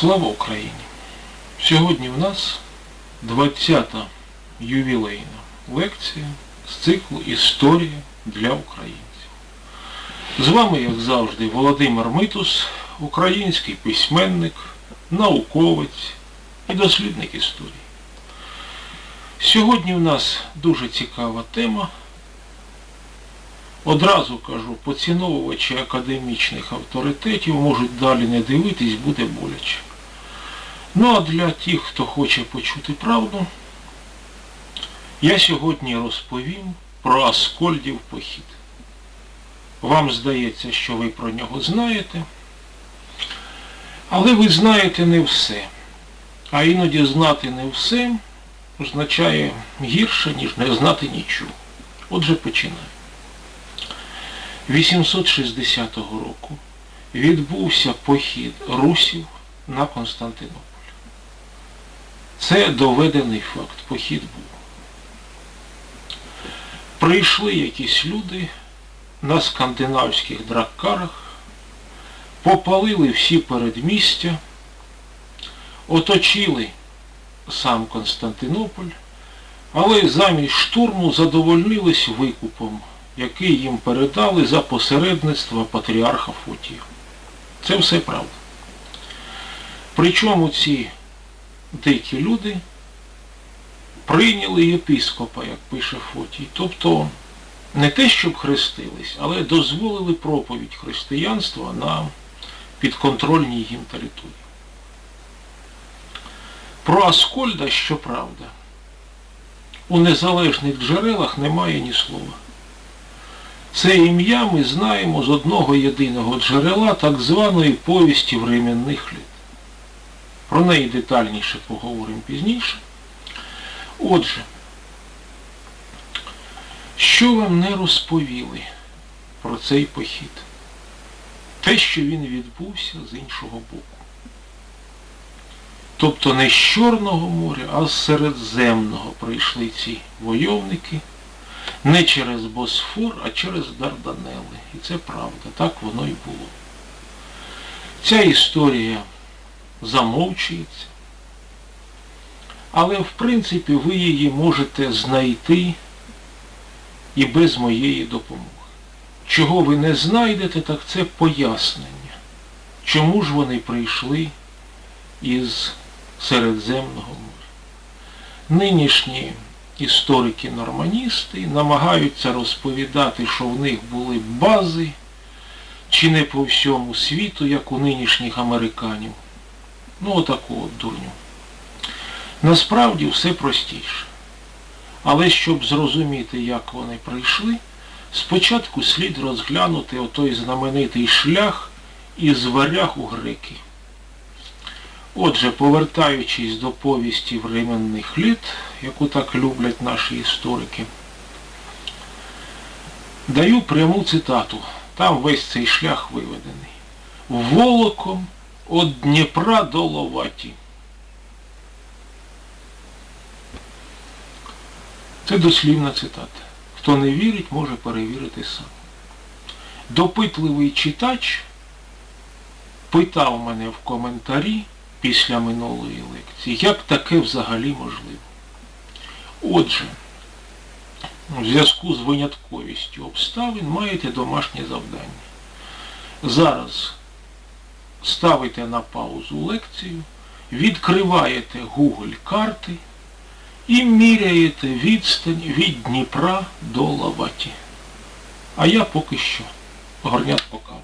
Слава Україні! Сьогодні в нас 20-та ювілейна лекція з циклу Історія для українців. З вами, як завжди, Володимир Митус, український письменник, науковець і дослідник історії. Сьогодні в нас дуже цікава тема. Одразу кажу, поціновувачі академічних авторитетів можуть далі не дивитись, буде боляче. Ну а для тих, хто хоче почути правду, я сьогодні розповім про Аскольдів похід. Вам здається, що ви про нього знаєте, але ви знаєте не все. А іноді знати не все означає гірше, ніж не знати нічого. Отже, починаю. 860 року відбувся похід русів на Константинополь. Це доведений факт, похід був. Прийшли якісь люди на скандинавських драккарах, попалили всі передмістя, оточили сам Константинополь, але замість штурму задовольнились викупом який їм передали за посередництво патріарха Фотія. Це все правда. Причому ці дикі люди прийняли єпископа, як пише Фотій. Тобто не те, щоб хрестились, але дозволили проповідь християнства на підконтрольній їм території. Про Аскольда, щоправда, у незалежних джерелах немає ні слова. Це ім'я ми знаємо з одного єдиного джерела так званої повісті временних літ. Про неї детальніше поговоримо пізніше. Отже, що вам не розповіли про цей похід? Те, що він відбувся з іншого боку. Тобто не з Чорного моря, а з Середземного прийшли ці войовники не через Босфор, а через Дарданели. І це правда, так воно і було. Ця історія замовчується, але в принципі ви її можете знайти і без моєї допомоги. Чого ви не знайдете, так це пояснення, чому ж вони прийшли із Середземного моря. Нинішні історики-норманісти намагаються розповідати, що в них були бази, чи не по всьому світу, як у нинішніх американів. Ну, отаку от дурню. Насправді все простіше. Але щоб зрозуміти, як вони прийшли, спочатку слід розглянути отой знаменитий шлях із варяг у греки. Отже, повертаючись до повісті временних літ, яку так люблять наші історики, даю пряму цитату. Там весь цей шлях виведений. Волоком від Дніпра до Ловаті. Це дослівна цитата. Хто не вірить, може перевірити сам. Допитливий читач питав мене в коментарі, після минулої лекції. Як таке взагалі можливо? Отже, в зв'язку з винятковістю обставин маєте домашнє завдання. Зараз ставите на паузу лекцію, відкриваєте Google карти і міряєте відстань від Дніпра до Лаваті. А я поки що горнят покажу.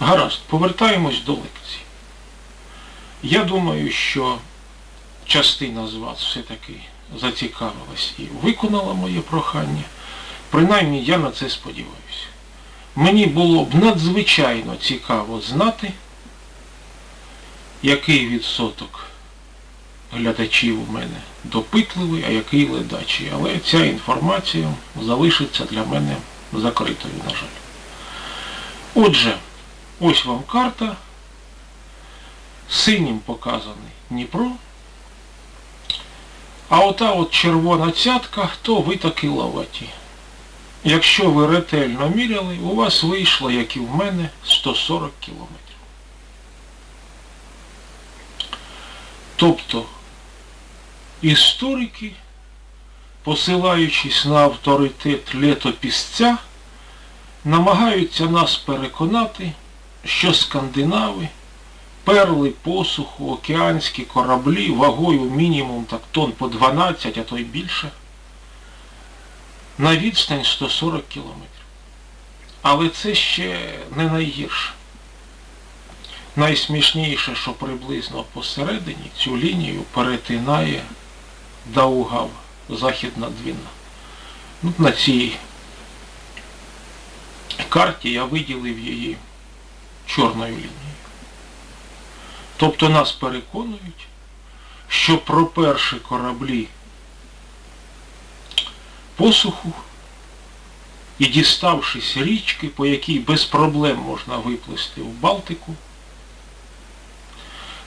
Гаразд, повертаємось до лекції. Я думаю, що частина з вас все-таки зацікавилась і виконала моє прохання. Принаймні я на це сподіваюся. Мені було б надзвичайно цікаво знати, який відсоток глядачів у мене допитливий, а який ледачий. Але ця інформація залишиться для мене закритою, на жаль. Отже, Ось вам карта. Синім показаний Дніпро, А ота от червона цятка, то ви таки лаваті. Якщо ви ретельно міряли, у вас вийшло, як і в мене, 140 кілометрів. Тобто історики, посилаючись на авторитет летопісця, намагаються нас переконати, що скандинави перли посуху, океанські кораблі вагою мінімум так тонн по 12, а то й більше, на відстань 140 кілометрів. Але це ще не найгірше. Найсмішніше, що приблизно посередині цю лінію перетинає Даугава, Західна Двіна. Ну, на цій карті я виділив її чорною лінією. Тобто нас переконують, що проперши кораблі посуху і діставшись річки, по якій без проблем можна виплисти в Балтику,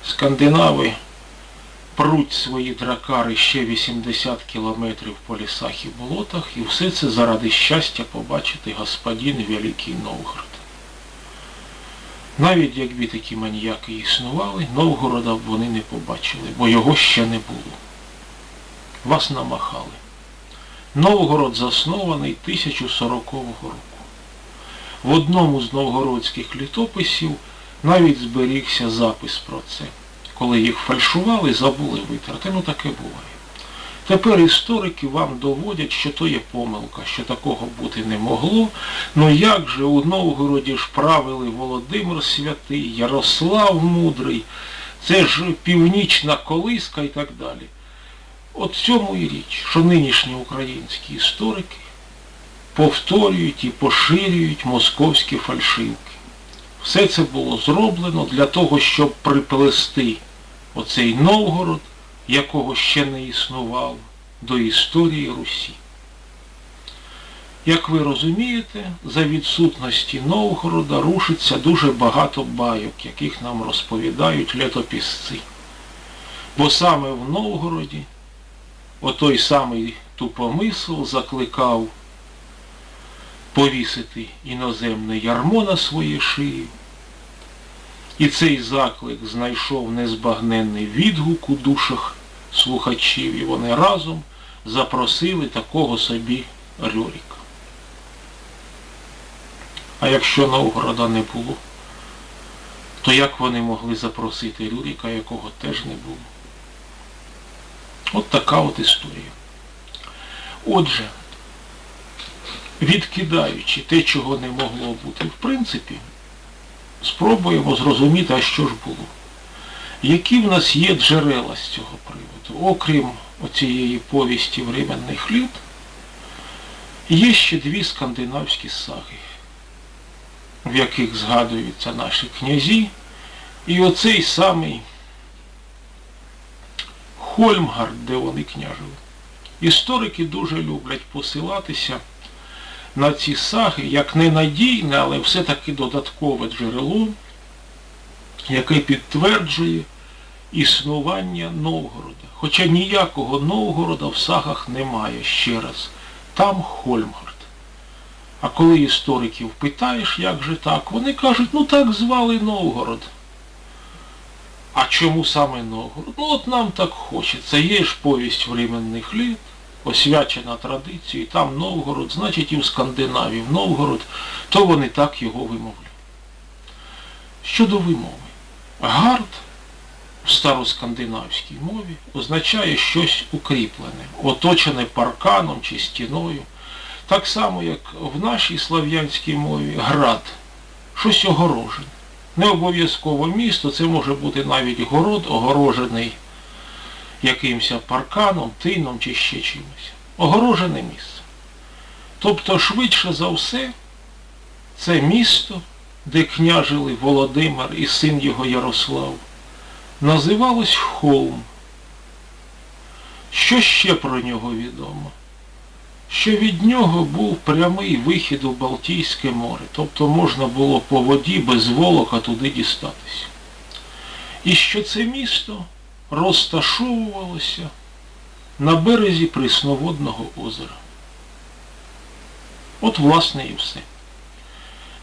скандинави пруть свої дракари ще 80 кілометрів по лісах і болотах, і все це заради щастя побачити господин Великий Новгород. Навіть якби такі маніяки існували, Новгорода б вони не побачили, бо його ще не було. Вас намахали. Новгород заснований 1040 року. В одному з новгородських літописів навіть зберігся запис про це. Коли їх фальшували, забули витрати. Ну таке буває. Тепер історики вам доводять, що то є помилка, що такого бути не могло. Ну як же у Новгороді ж правили Володимир Святий, Ярослав Мудрий, це ж північна колиска і так далі. От в цьому і річ, що нинішні українські історики повторюють і поширюють московські фальшивки. Все це було зроблено для того, щоб приплести оцей Новгород, якого ще не існувало, до історії Русі. Як ви розумієте, за відсутності Новгорода рушиться дуже багато байок, яких нам розповідають летописці. Бо саме в Новгороді отой самий тупомисл закликав повісити іноземне ярмо на своє шиї. І цей заклик знайшов незбагненний відгук у душах слухачів, і вони разом запросили такого собі Рюріка. А якщо Новгорода не було, то як вони могли запросити Рюріка, якого теж не було? От така от історія. Отже, відкидаючи те, чого не могло бути в принципі, спробуємо зрозуміти, а що ж було. Які в нас є джерела з цього приводу? Окрім оцієї повісті временний хліб, є ще дві скандинавські саги, в яких згадуються наші князі, і оцей самий Хольмгард, де вони княжили. Історики дуже люблять посилатися на ці саги як ненадійне, але все-таки додаткове джерело, яке підтверджує існування Новгорода. Хоча ніякого Новгорода в сагах немає ще раз. Там Хольмгард. А коли істориків питаєш, як же так, вони кажуть, ну так звали Новгород. А чому саме Новгород? Ну от нам так хочеться. Є ж повість временних літ, освячена традицією, там Новгород, значить і в Скандинавії в Новгород, то вони так його вимовляють. Щодо вимови. Гард в староскандинавській мові означає щось укріплене, оточене парканом чи стіною. Так само, як в нашій слав'янській мові град, щось огорожене. Не обов'язково місто, це може бути навіть город, огорожений якимось парканом, тином чи ще чимось. Огорожене місце. Тобто, швидше за все, це місто, де княжили Володимир і син його Ярослав, називалось Холм. Що ще про нього відомо? Що від нього був прямий вихід у Балтійське море, тобто можна було по воді без волока туди дістатися. І що це місто розташовувалося на березі прісноводного озера. От, власне, і все.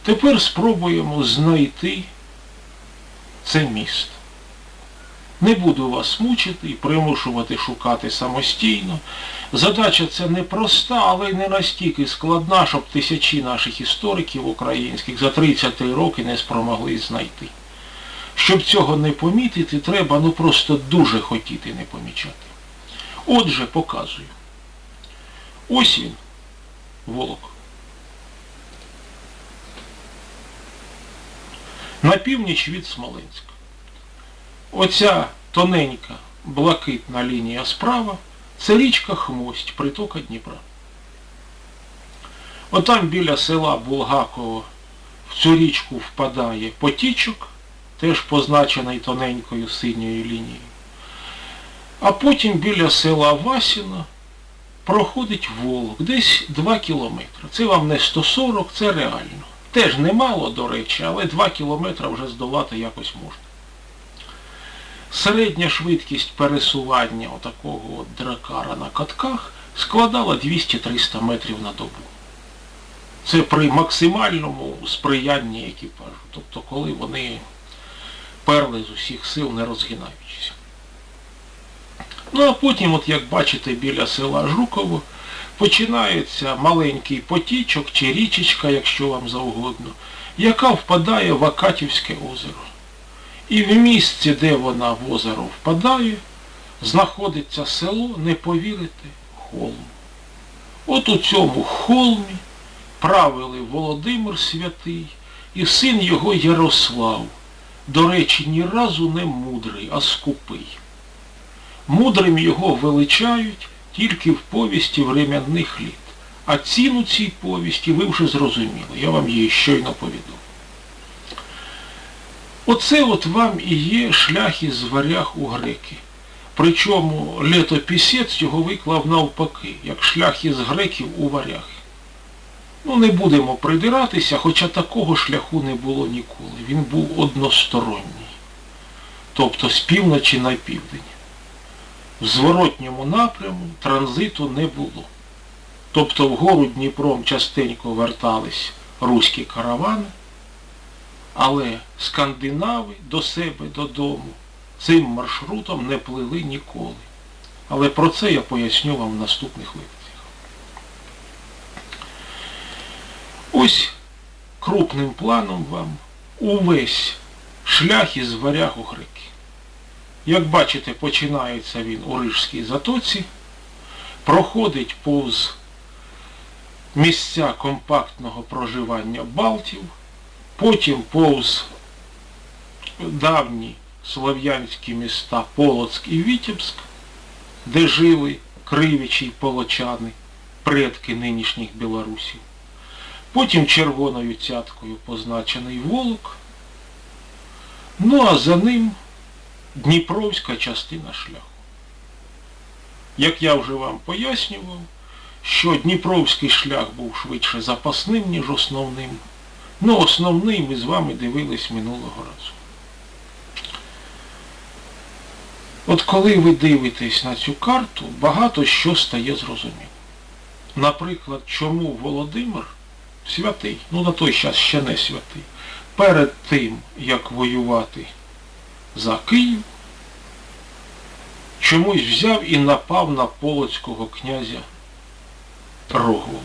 Тепер спробуємо знайти це місто. Не буду вас мучити і примушувати шукати самостійно. Задача ця непроста, але й не настільки складна, щоб тисячі наших істориків українських за 33 роки не спромогли знайти. Щоб цього не помітити, треба ну просто дуже хотіти не помічати. Отже, показую. Ось він, Волок. На північ від Смоленська. Оця тоненька блакитна лінія справа це річка Хмость, притока Дніпра. Отам біля села Булгаково в цю річку впадає потічок, теж позначений тоненькою синьою лінією. А потім біля села Васіна проходить Волок, десь 2 кілометри. Це вам не 140, це реально. Теж немало, до речі, але 2 кілометри вже здолати якось можна. Середня швидкість пересування отакого от дракара на катках складала 200-300 метрів на добу. Це при максимальному сприянні екіпажу, тобто коли вони перли з усіх сил, не розгинаючись. Ну а потім, от як бачите, біля села Жуково починається маленький потічок чи річечка, якщо вам завгодно, яка впадає в Акатівське озеро. І в місці, де вона в озеро впадає, знаходиться село, не повірите, холм. От у цьому холмі правили Володимир Святий і син його Ярослав, до речі, ні разу не мудрий, а скупий. Мудрим його величають тільки в повісті временних літ. А ціну цій повісті ви вже зрозуміли, я вам її щойно повідомив. Оце от вам і є шлях із варяг у греки. Причому летопісець його виклав навпаки, як шлях із греків у варяги. Ну, не будемо придиратися, хоча такого шляху не було ніколи. Він був односторонній. Тобто з півночі на південь. В зворотньому напряму транзиту не було. Тобто вгору Дніпром частенько вертались руські каравани, але скандинави до себе додому цим маршрутом не плили ніколи. Але про це я поясню вам в наступних лекціях. Ось крупним планом вам увесь шлях із варяг у греки. Як бачите, починається він у Рижській затоці, проходить повз місця компактного проживання Балтів, потім повз давні слов'янські міста Полоцьк і Вітебськ, де жили кривічі й полочани, предки нинішніх білорусів. Потім червоною цяткою позначений Волок, ну а за ним Дніпровська частина шляху. Як я вже вам пояснював, що Дніпровський шлях був швидше запасним, ніж основним. Ну, основний ми з вами дивились минулого разу. От коли ви дивитесь на цю карту, багато що стає зрозуміло. Наприклад, чому Володимир святий, ну на той час ще не святий, перед тим, як воювати за Київ, чомусь взяв і напав на полоцького князя Рогволода.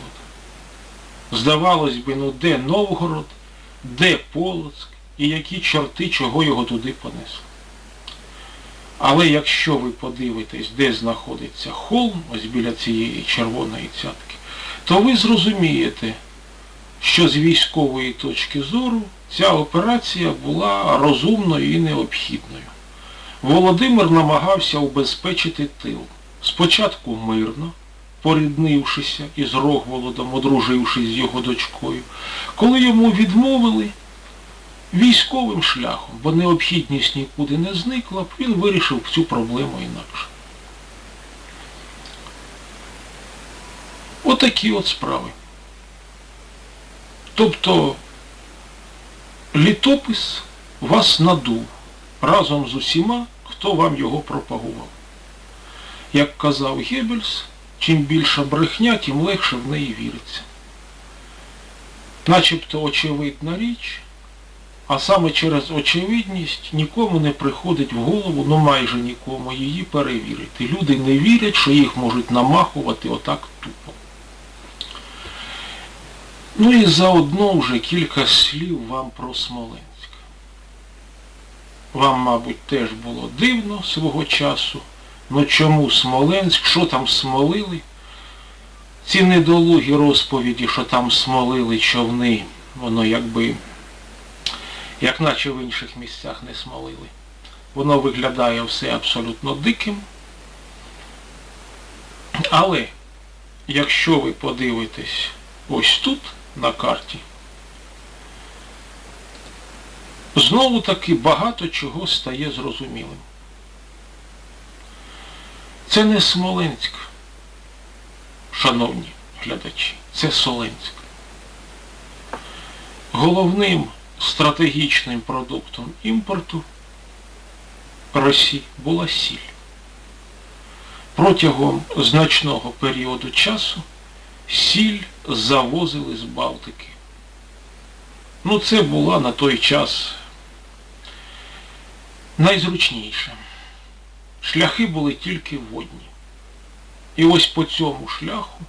Здавалось би, ну де Новгород, де Полоцьк і які чорти, чого його туди понесли. Але якщо ви подивитесь, де знаходиться холм, ось біля цієї червоної цятки, то ви зрозумієте, що з військової точки зору ця операція була розумною і необхідною. Володимир намагався убезпечити тил. Спочатку мирно, поріднившися із Рогволодом, одружившись з його дочкою, коли йому відмовили військовим шляхом, бо необхідність нікуди не зникла він вирішив цю проблему інакше. Отакі от справи. Тобто літопис вас надув разом з усіма, хто вам його пропагував. Як казав Геббельс, чим більша брехня, тим легше в неї віриться. Начебто очевидна річ, а саме через очевидність нікому не приходить в голову, ну майже нікому її перевірити. Люди не вірять, що їх можуть намахувати отак тупо. Ну і заодно вже кілька слів вам про Смоленськ. Вам, мабуть, теж було дивно свого часу. Ну чому Смоленськ, що там смолили? Ці недолугі розповіді, що там смолили човни, воно якби, як наче в інших місцях не смолили. Воно виглядає все абсолютно диким. Але, якщо ви подивитесь ось тут, на карті, знову таки багато чого стає зрозумілим. Це не Смоленськ, шановні глядачі, це Соленськ. Головним стратегічним продуктом імпорту Росії була сіль. Протягом значного періоду часу сіль завозили з Балтики. Ну, це була на той час найзручніше. Шляхи були тільки водні. І ось по цьому шляху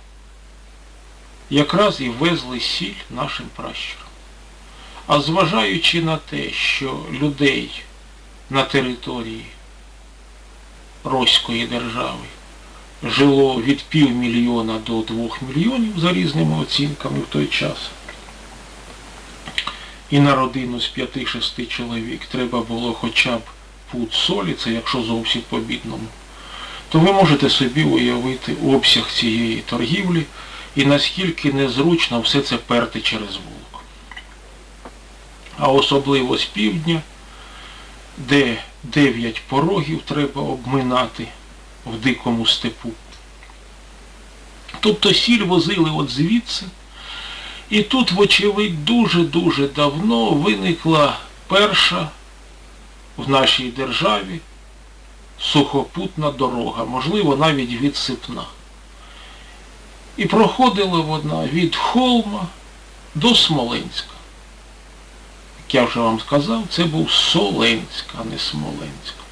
якраз і везли сіль нашим пращурам. А зважаючи на те, що людей на території Роської держави жило від півмільйона до двох мільйонів за різними оцінками в той час, і на родину з 5-6 чоловік треба було хоча б пуд солі, це якщо зовсім по-бідному, то ви можете собі уявити обсяг цієї торгівлі і наскільки незручно все це перти через вулок. А особливо з півдня, де 9 порогів треба обминати в дикому степу. Тобто сіль возили от звідси, і тут, вочевидь, дуже-дуже давно виникла перша в нашій державі сухопутна дорога, можливо, навіть відсипна. І проходила вона від Холма до Смоленська. Як я вже вам сказав, це був Соленськ, а не Смоленськ.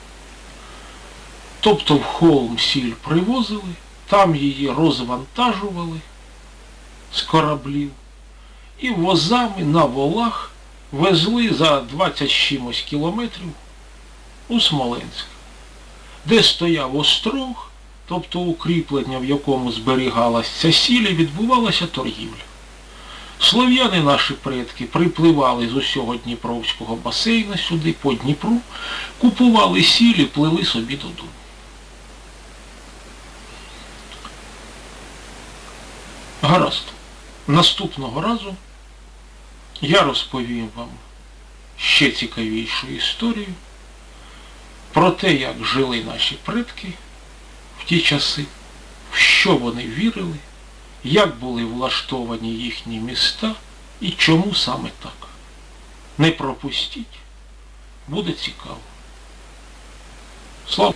Тобто в Холм сіль привозили, там її розвантажували з кораблів і возами на волах везли за 20 чимось кілометрів у Смоленськ, де стояв острог, тобто укріплення, в якому зберігалася ця сіль, і відбувалася торгівля. Слов'яни наші предки припливали з усього Дніпровського басейна сюди, по Дніпру, купували сіль і плили собі додому. Гаразд. Наступного разу я розповім вам ще цікавішу історію про те, як жили наші предки в ті часи, в що вони вірили, як були влаштовані їхні міста і чому саме так. Не пропустіть, буде цікаво. Слава!